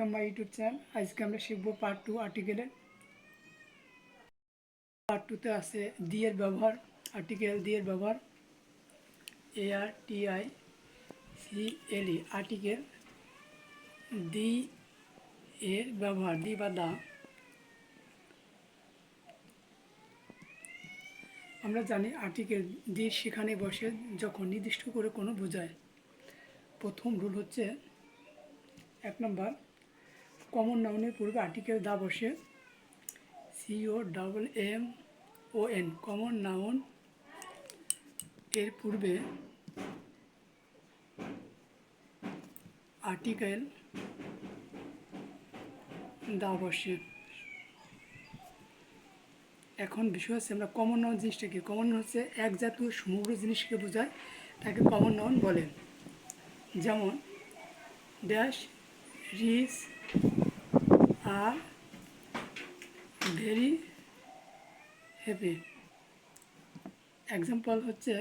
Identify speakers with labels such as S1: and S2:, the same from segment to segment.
S1: Welcome my YouTube channel আজকে আমরা শিখব পার্ট টু আর্টিকেলের পার্ট টুতে আছে দিয়ের ব্যবহার আর্টিকেল দিয়ের ব্যবহার। A R T I C L article the এর ব্যবহার দি বা দা। আমরা জানি আর্টিকেল দি সেখানে বসে যখন নির্দিষ্ট করে কোনো বোঝায়। প্রথম রুল হচ্ছে এক নম্বর কমন নাউনের পূর্বে আর্টিকেল দা বসে। C O double M O N, common noun এর পূর্বে আর্টিকেল দা বসে। এখন বিষয় হচ্ছে আমরা কমন নাউন জিনিসটা কি? কমন হচ্ছে এক জাতীয় সমগ্র জিনিসকে বোঝায়, তাকে কমন নাউন বলে। যেমন dash reach are very happy example হচ্ছে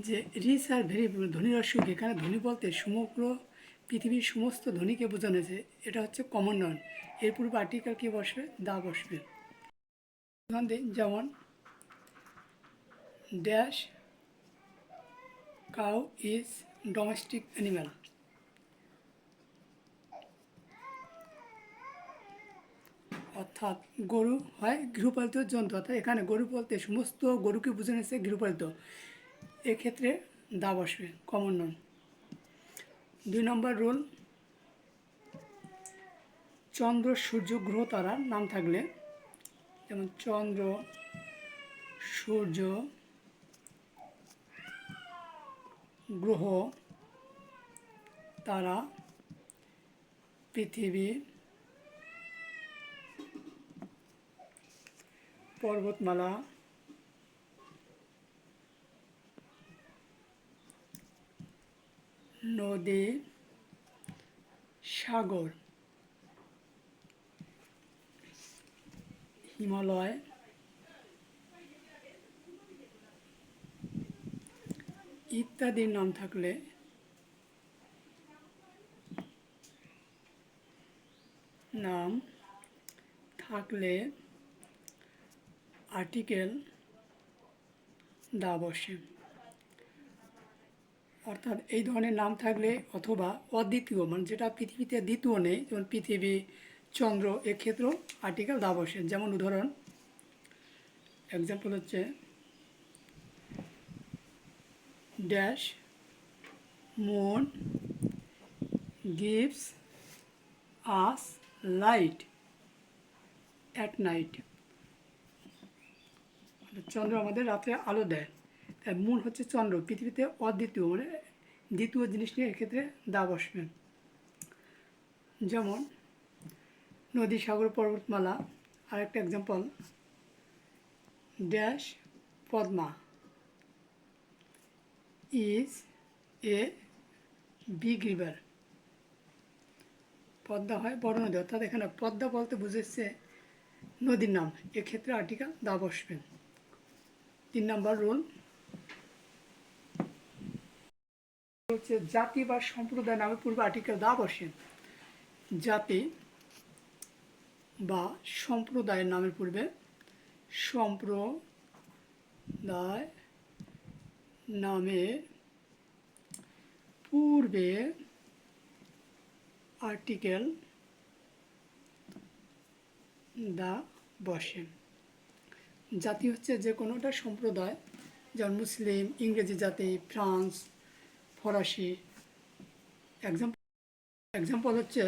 S1: যে রিচ আর ভেরি ধনীর অসুখ এখানে ধনী বলতে সমগ্র পৃথিবীর সমস্ত ধনীকে বোঝানো হয়েছে। এটা হচ্ছে কমন নন এর পূর্বে আর্টিকেল কি বসবে? দা বসবে। যেমন dash cow is domestic animal অর্থাৎ গরু হয় গৃহপালিত জন্তু, অর্থাৎ এখানে গরু বলতে সমস্ত গরুকে বুঝে নিচ্ছে গৃহপালিত। এক্ষেত্রে দা বসবে কমন নন দুই নম্বর রুল চন্দ্র, সূর্য, গ্রহ তারার নাম থাকলে, যেমন চন্দ্র, সূর্য, গ্রহ, তারা, পৃথিবী পর্বতমালা। নদী সাগর হিমালয় ইত্যাদির নাম থাকলে নাম থাকলে আর্টিকেল দা বসে। অর্থাৎ এই ধরনের নাম থাকলে অথবা অদ্বিতীয় মানে যেটা পৃথিবীতে দ্বিতীয় নেই, যেমন পৃথিবী, চন্দ্র এক্ষেত্রেও আর্টিকেল দা বসে। যেমন উদাহরণ এক্সাম্পল হচ্ছে dash moon gives us light at night চন্দ্র আমাদের রাত্রে আলো দেয়। তাই মুন হচ্ছে চন্দ্র। পৃথিবীতে অদ্বিতীয় মানে দ্বিতীয় জিনিস নিয়ে এক্ষেত্রে দা বসবেন। যেমন নদী, সাগর, পর্বতমালা আর একটা example dash Padma is a big river Padma হয় বড় নদী, অর্থাৎ এখানে পদ্মা বলতে বুঝেছে নদীর নাম। এক্ষেত্রে আর্টিকেল দা বসবেন। তিন নম্বর রুল। হচ্ছে জাতি বা সম্প্রদায় নামে পূর্বে আর্টিকেল দা বসেন জাতি বা সম্প্রদায়ের নামের পূর্বে সম্প্রদায় নামের পূর্বে আর্টিকেল দা বসে। জাতি হচ্ছে যে কোনোটা সম্প্রদায়, যেমন মুসলিম, ইংরেজি জাতি, ফ্রান্স, ফরাসি। এক্সাম্পল এক্সাম্পল হচ্ছে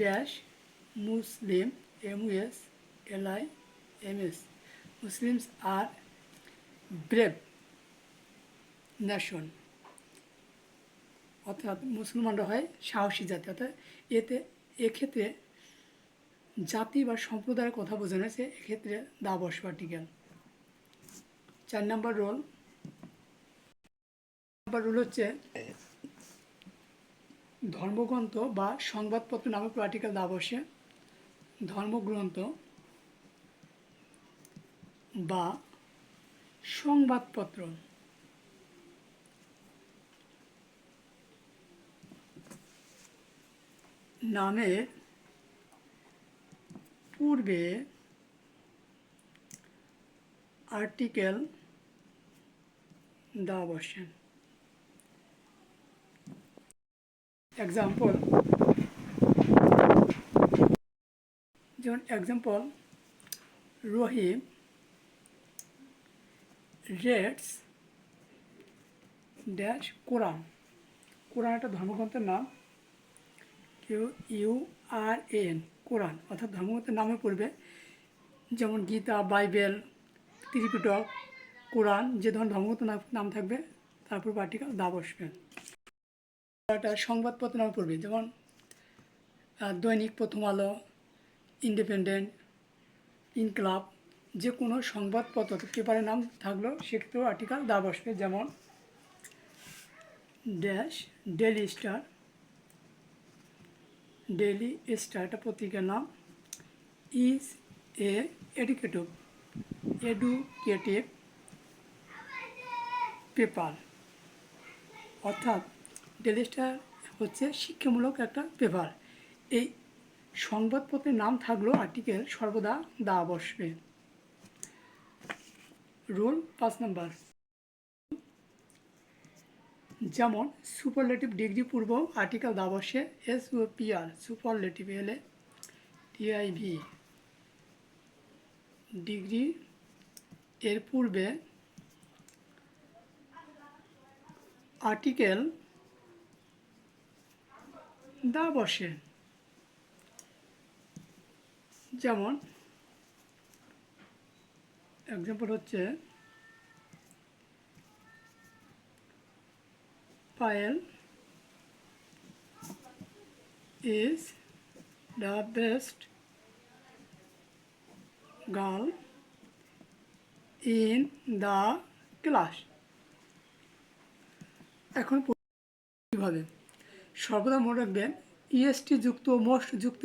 S1: dash Muslim M S L I M S Muslims are brave nation. অর্থাৎ মুসলমানরা হয় সাহসী জাতি, অর্থাৎ এতে, এক্ষেত্রে জাতি বা সম্প্রদায়ের কথা বোঝানো হয়েছে এক্ষেত্রে দাবস পার্টিকেল চার নাম্বার রোল। নাম্বার রোল হচ্ছে ধর্মগ্রন্থ বা সংবাদপত্র নামক পার্টিকেল দাবসে ধর্মগ্রন্থ বা সংবাদপত্র। নামের পূর্বে আর্টিকেল দা বসেন। এক্সাম্পল যেমন example Rahim reads dash Quran Quran একটা ধর্মগ্রন্থের নাম কেউ ইউ আর এন কোরআন, অর্থাৎ ধর্মগ্রন্থের নামে পড়বে, যেমন গীতা, বাইবেল, ত্রিপিটক, কোরআন, যে ধরনের ধর্মগ্রন্থ নাম- থাকবে তারপর আর্টিকেল দা বসবে। একটা সংবাদপত্র নামে পড়বে, যেমন দৈনিক প্রথম আলো, ইন্ডিপেন্ডেন্ট, ইনক্লাব যে কোনো সংবাদপত্র পেপারের নাম থাকল সেক্ষেত্রেও আর্টিকেল দা বসবে, যেমন, dash daily star daily star একটা পত্রিকার নাম is a educative educative paper অর্থাৎ ডেলি স্টার হচ্ছে শিক্ষামূলক একটা পেপার এই সংবাদপত্রের নাম থাকলেও আর্টিকেল সর্বদা দা বসবে। রুল পাঁচ নাম্বার যেমন সুপারলেটিভ ডিগ্রি পূর্ব আর্টিকেল দা বসে এস ও পি আর সুপারলেটিভ এলে টিআইভি ডিগ্রি এর পূর্বে আর্টিকেল দা বসে যেমন এক্সাম্পল হচ্ছে Payel is the best girl in the class. এখন কীভাবে? সর্বদা মনে রাখবেন ইএসটি যুক্ত মোস্ট যুক্ত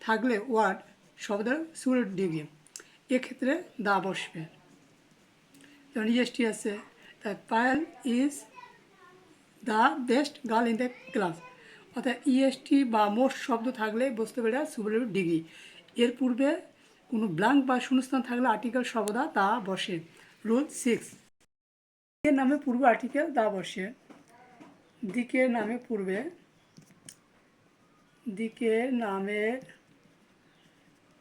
S1: থাকলে ওয়ার্ড সর্বদা সুরের ডিগ্রি এক্ষেত্রে দা বসবে। যেমন ইএসটি আছে তাই Payel is the best girl in the class অর্থাৎ ইএসটি বা মোস্ট শব্দ থাকলে বুঝতে পেরে সুপারলেটিভ ডিগ্রি। এর পূর্বে কোনো ব্ল্যাঙ্ক বা শূন্যস্থান থাকলে আর্টিকেল সর্বদা তা বসে। রুল সিক্স এর নামে পূর্বে আর্টিকেল দা বসে। দিকের নামে পূর্বে। দিকের নামের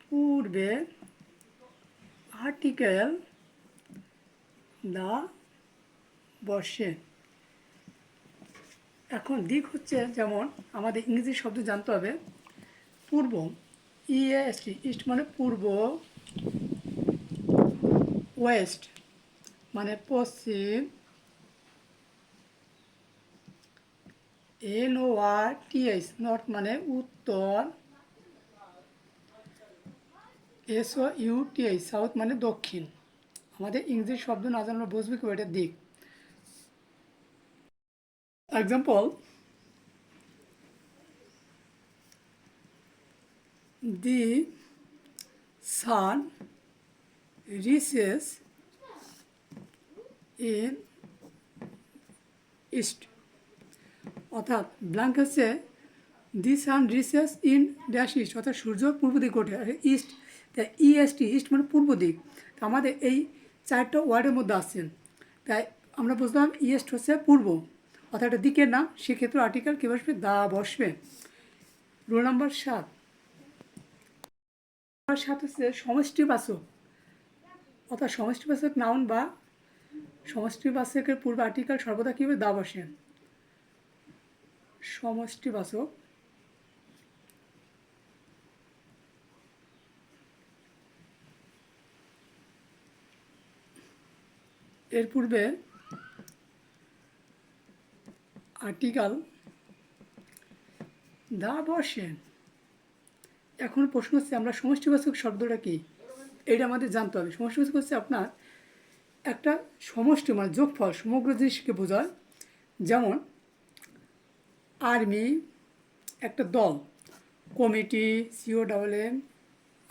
S1: পূর্বে আর্টিকেল দা বসে। এখন দিক হচ্ছে যেমন আমাদের ইংরেজি শব্দ জানতে হবে। পূর্ব ইএসটি ইস্ট মানে পূর্ব ওয়েস্ট মানে পশ্চিম N O R T S north মানে উত্তর S O U T S south মানে দক্ষিণ। আমাদের ইংরেজি শব্দ না জানলে বুঝবে কি, এটা দিক। Example, the sun rises in east. অর্থাৎ ব্ল্যাঙ্ক হচ্ছে the sun rises in dash east অর্থাৎ সূর্য পূর্ব দিক ওঠে ইস্ট তাই ইএসটি ইস্ট মানে পূর্ব দিক। তা আমাদের এই চারটা ওয়ার্ডের মধ্যে আসছে। তাই আমরা বুঝলাম ইস্ট হচ্ছে পূর্ব। অর্থাৎ একটা দিকের নাম, সেক্ষেত্রে আর্টিকেল কী বসবে? দা বসবে। রোল নাম্বার সাত। নাম্বার সাত হচ্ছে সমষ্টিবাচক অর্থাৎ সমষ্টিবাচক নাউন বা সমষ্টিবাচকের পূর্বে আর্টিকেল সর্বদা কী হবে? দা বসে। সমষ্টিবাচক এর পূর্বে আর্টিকেল দা বসে এখন প্রশ্ন হচ্ছে, আমরা সমষ্টিবাচক শব্দটা কি? এটা আমাদের জানতে হবে। সমষ্টিবাচক হচ্ছে আপনার একটা সমষ্টি মানে যোগফল, সমগ্র জিনিসকে বোঝায়। যেমন, আর্মি, একটা দল, committee C O double M,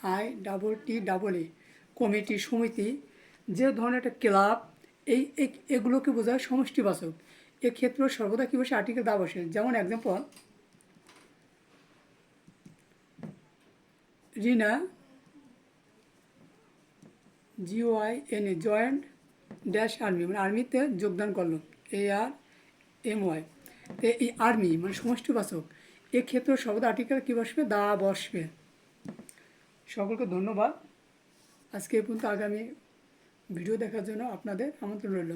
S1: I, double T, double A, committee, সমিতি, যে ধরনের একটা ক্লাব এই- এগুলোকে বোঝায় সমষ্টিবাচক। এক্ষেত্রে সর্বদা কী বসে আর্টিকেল দা বসে। যেমন example Rina G O I N A joined dash army মানে আর্মিতে যোগদান করল এ আর এম ওয়াই তো এই আর্মি মানে সমষ্টিবাচক। এক্ষেত্রে সর্বদা আর্টিকেল কী বসবে? দা বসবে। সকলকে ধন্যবাদ। আজকে এই পর্যন্ত আগামী ভিডিও দেখার জন্য আপনাদের আমন্ত্রণ রইল।